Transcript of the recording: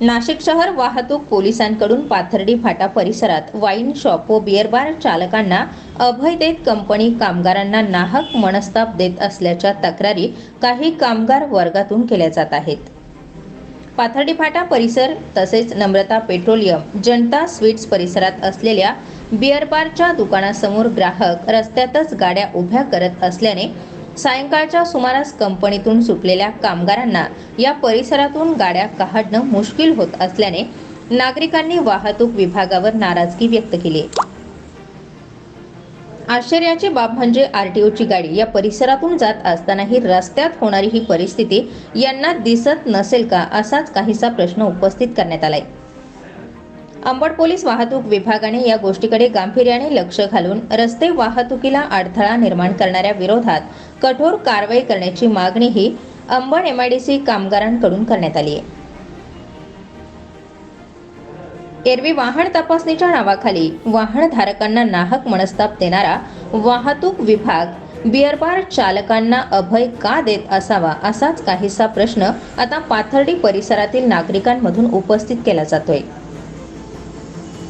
नाशिक शहर वाहतूक पोलिसांकडून पाथर्डी फाटा परिसरात वाईन शॉप व बिअर बार चालकांना अभय देत कंपनी कामगारांना नाहक मनस्ताप देत असल्याच्या तक्रारी काही कामगार वर्गातून केल्या जात आहेत. पाथर्डी फाटा परिसर तसेच नम्रता पेट्रोलियम जनता स्वीट्स परिसरात असलेल्या बिअर बारच्या दुकानासमोर ग्राहक रस्त्यातच गाड्या उभ्या करत असल्याने सायंकाळच्या सुमारास कंपनीतून सुटलेल्या कामगारांना या परिसरातून गाड्या काढणं मुश्किल होत असल्याने नागरिकांनी वाहतूक विभागावर नाराजगी व्यक्त केली. आश्चर्याची बाब म्हणजे आरटीओची गाडी या परिसरातून जात असतानाही रस्त्यात होणारी ही परिस्थिती यांना दिसत नसेल का असाच काहीसा प्रश्न उपस्थित करण्यात आलाय. अंबड पोलीस वाहतूक विभागाने या गोष्टीकडे गांभीर्याने लक्ष घालून रस्ते वाहतुकीला अडथळा निर्माण करणाऱ्या विरोधात कठोर कारवाई करण्याची मागणीही अंबड एमआयडीसी कामगारांकडून करण्यात आली आहे. एरवी वाहन तपासणीच्या नावाखाली वाहनधारकांना नाहक मनस्ताप देणारा वाहतूक विभाग बिअरबार चालकांना अभय का देत असावा असाच काहीसा प्रश्न आता पाथर्डी परिसरातील नागरिकांमधून उपस्थित केला जातोय.